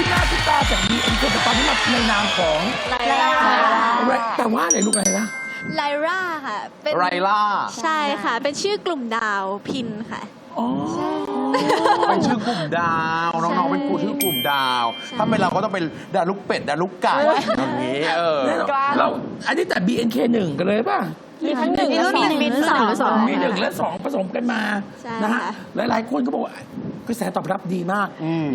คุณหน้าคุณตาจาก BNK แต่ตอนนี้มาในนามของไลล่าแต่ว่าอะไรลูกอะไรนะไลล่าค่ะเป็นไรล่าใช่ค่ะ เป็นชื่อกลุ่มดาวพินค่ะอ๋อเป็นชื่อกลุ่มดาวน้องๆเป็นกลุ่มชื่อกลุ่มดาว ถ้าเป็นเราก็ต้องเป็นดาวลูกเป็ดดาวลูกไก่อย่างนี้เออแน่นอนเราอันนี้แต่ BNK หนึ่งกันเลยป่ะมีทั้งหนึ่งและสองมีทั้งหนึ่งและสองมีหนึ่งและสองผสมกันมาใช่นะฮะค่ะหลายๆคนก็บอกว่า กระแสตอบรับดีมากอืม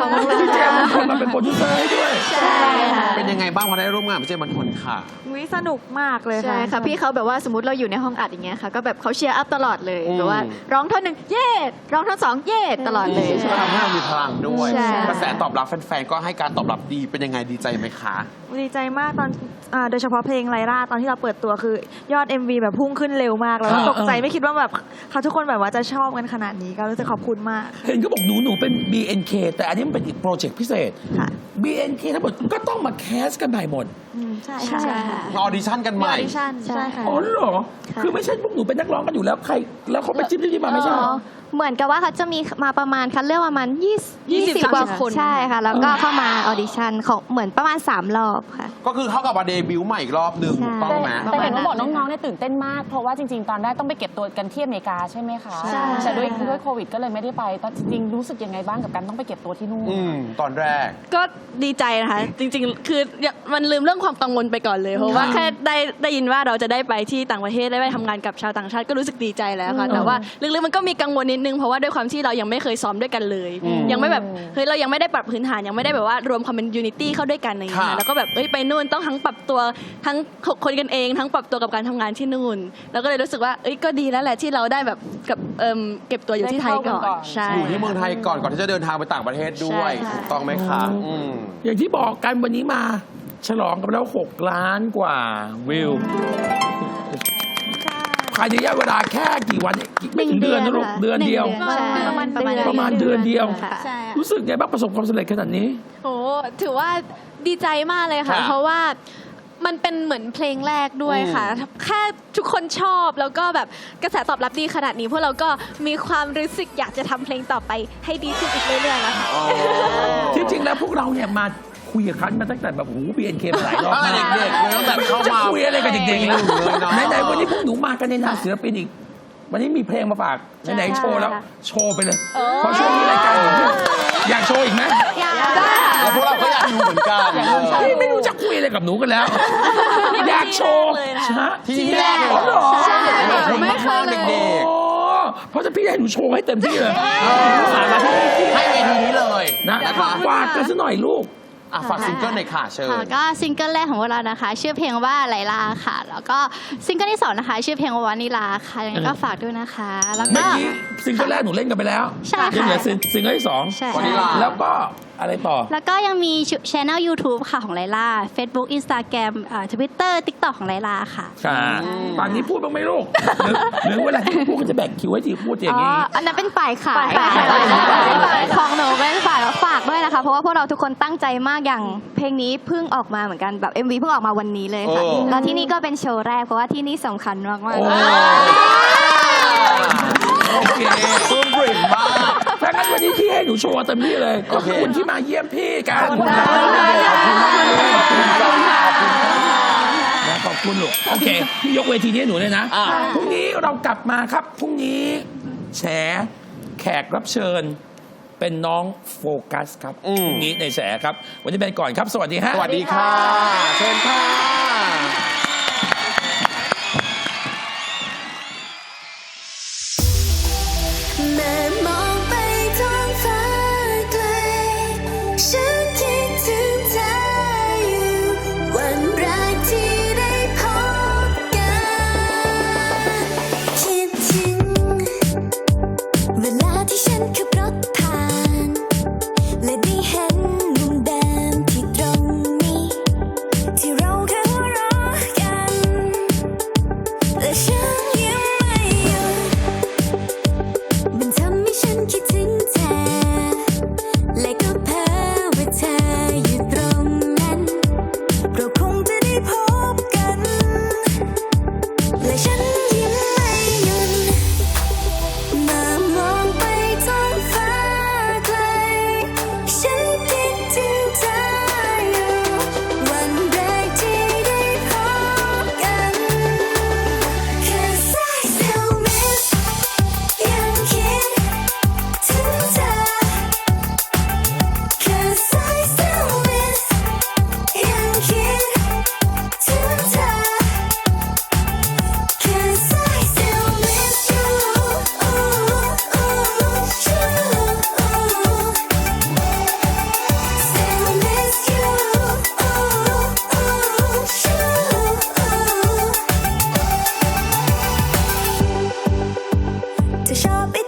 ขอบคุณพี่เจค่ะมส์คนมาเป็นโปรดิวเซอร์ให้ด้วย ใช่ค่ะเป็นยังไงบ้างพอได้ร่วมงานกับพี่เจมส์มันทนค่ะ วิสนุกมากเลยใช่ค่ะ พี่เขาแบบว่าสมมติเราอยู่ในห้องอัดอย่างเงี้ยค่ะ ก็แบบเขาเชียร์อัพตลอดเลยอืมแบบว่าร้องท่อนหนึ่งเย่ร้องท่อนสองเย่ตลอดเลยก็ทำให้เรามีพลังด้วย ใช่ กระแสตอบรับแฟนๆ ก็ให้การตอบรับดี เป็นยังไงดีใจไหมคะ ดีใจมากตอนอ่าโดยเฉพาะเพลงไลราตอนที่เราเปิดตัวคือยอด MV แบบพุ่งขึ้นเร็วมากแล้วก็อ่าตกใจอ่าไม่คิดว่าแบบเขาทุกคนแบบว่าจะชอบกันขนาดนี้ก็รู้สึกขอบคุณมาก เห็นก็บอกหนูหนูเป็น BNK แต่อันนี้มันเป็นอีกโปรเจกต์พิเศษ ค่ะ BNK ทั้งหมดก็ต้องมาแคสกันใหม่หมดอืมใช่ใช่ค่ะค่ะออดิชั่นกันใหมีอม่อดิชั่นใช่ใช่ค่ะ อ๋อเหรอคือไม่ใช่พวกหนูเป็นนักร้องกันอยู่แล้วใคร แล้วเขาไปจิ้มจิ้มมาไม่ใช่เหรอ เหมือนกับว่าเขาจะมีมาประมาณคัดเลือกประมาณ20 20 20กว่า30คน ใช่ค่ะ แล้วก็เข้ามาออดิชั่นของเหมือนประมาณ 3 รอบค่ะ ก็คือเข้ากับมาเดบิวต์ใหม่อีกรอบหนึ่งใช่ ถูกต้องไหม แต่เห็นว่าบอกน้องๆเนี่ยตื่นเต้นมาก เพราะว่าจริง ๆ ตอนแรกต้องไปเก็บตัวกันที่อเมริกาใช่ไหมคะใช่ แต่ด้วยด้วยโควิดก็เลยไม่ได้ไปตอนจริงๆรู้สึกยังไงบ้างกับการต้องไปเก็บตัวที่นู่น อืม ตอนแรก ก็ดีใจนะคะ จริงๆ คือมันลืมเรื่องความกังวลไปก่อนเลย เพราะว่าแค่ได้ได้ยินว่าเราจะได้ไปที่ต่างประเทศได้ไปทำงานกับชาวต่างชาติก็รู้สึกดีใจแล้วค่ะ แต่ว่าลึกๆมันก็มีกังวลนิดนึงเพราะว่าด้วยความที่เรายังไม่เคยซ้อมด้วยกันเลยอืมยังไม่แบบเฮ้ยเรายังไม่ได้ปรับพื้นฐานยังไม่ได้แบบว่ารวมความเป็นยูนิตี้เข้าด้วยกันอะไรอย่างเงี้ยค่ะค่ะแล้วก็แบบเอ้ยไปนู่นต้องทั้งปรับตัวทั้งหกคนกันเองทั้งปรับตัวกับการทำงานที่นู่น แล้วก็เลยรู้สึกว่าเอ้ยก็ดีแล้วแหละที่เราได้แบบกับเอิ่มเก็บตัวอยู่ที่ไทยก่อนได้เข้ากันก่อนใช่อยู่ที่เมืองไทยก่อนก่อนที่จะเดินทางไปต่างประเทศด้วยใช่ค่ะถูกต้องไหมคะอืมอย่างที่บอกกันวันนี้มา ฉลองกันไปแล้ว 6 ล้านกว่าวิวภายในระยะเวลาแค่กี่วันกี่ไม่ถึงเดือนนะลูกค่ะเดือนเดียวหงดือนประมาณประมาณ ประมาณเดือนเดียว ค่ะ ใช่ค่ะ รู้สึกไงบ้างประสบความสำเร็จขนาดนี้ โอ้ถือว่าดีใจมากเลยค่ะ ค่ะเพราะว่ามันเป็นเหมือนเพลงแรกด้วยค่ะ แค่ทุกคนชอบแล้วก็แบบกระแสตอบรับดีขนาดนี้ พวกเราก็มีความรู้สึกอยากจะทำเพลงต่อไปให้ดีขึ้นอีกเรื่อยๆแล้วค่ะอ๋อที่จริงแล้วพวกเราเนี่ยมา คุยกับเขามาตั้งแต่แบบโอ้โห BNK มาหลายรอบตั้งแต่มากเด็กๆเลยตั้งแต่เข้าจะมา คุยอะไรกับเด็กๆแล้วเลยเนาะไหนๆวันนี้พวกหนูมากันในนามศิลปินอีก วันนี้มีเพลงมาฝากไหนๆโชว์แล้ว โชว์ไปเลยเพราะช่วงนี้รายการของพี่อยากโชว์อีกไหมแล้วพวกเราก็อยากดูเหมือนกันเออพี่ไม่รู้จะคุยอะไรกับหนูกันแล้ว อยากโชว์ฮะที่นี่แรกเลยอ๋อเหรอขอบคุณมากๆเด็กโอ้เพราะจะพี่ให้หนูโชว์ให้เต็มที่เลยสามาที่นี่ ๆให้เวทีนี้เลยนะนะคะ ฝากกันสักหน่อยลูก อะฝากซิงเกิลหน่อยค่ะเชิญ ค่ะก็ซิงเกิลแรกของพวกเรานะคะ ชื่อเพลงว่าไลลาค่ะ แล้วก็ซิงเกิลที่สองนะคะ ชื่อเพลงว่าวานิลาค่ะยังไงก็ฝากด้วยนะคะ แล้วเมื่ก็ อกี้ซิงเกิลแรกหนูเล่นกันไปแล้วใช่ค่ะยังเหลือซิงซิงเกิลที่สองใช่ วานิลา แล้วก็ อะไรต่อ แล้วก็ยังมีช่อง YouTube ค่ะของไลลา Facebook Instagram ทวิตเตอร์ TikTok ของไลลาค่ะค่ะฝั่งนี้พูดบ้างไหมลูกหรือหรือเวลาที่พูดก็จะแบ่งคิวให้ทีพูดอย่างอ๋อนี้ อันนั้นเป็นฝ่ายขายฝ่ายขายฝ่ายขายของหนูเป็นฝ่ายฝากด้วยนะคะ เพราะว่าพวกเราทุกคนตั้งใจมากอย่างเพลงนี้เพิ่งออกมาเหมือนกันแบบ MV เพิ่งออกมาวันนี้เลยค่ะโอ้แล้วที่นี่ก็เป็นโชว์แรกเพราะว่าที่นี่สำคัญมากโอ้ๆ นนี้พี่ให้หนูโชว์เต็มที่เลยขอบคุณที่มาเยี่ยมพี่กันขอบคุณครับนะขอบคุณลูกโอเคพี่ยกเวทีนี้ให้หนูเลยนะอ่าพรุ่งนี้เรากลับมาครับพรุ่งนี้แฉแขกรับเชิญเป็นน้องโฟกัสครับพรุ่งนี้ในแฉครับ วันนี้เป็นก่อนครับ สวัสดีฮะสวัสดีค่ะ เชิญค่ะ to shop.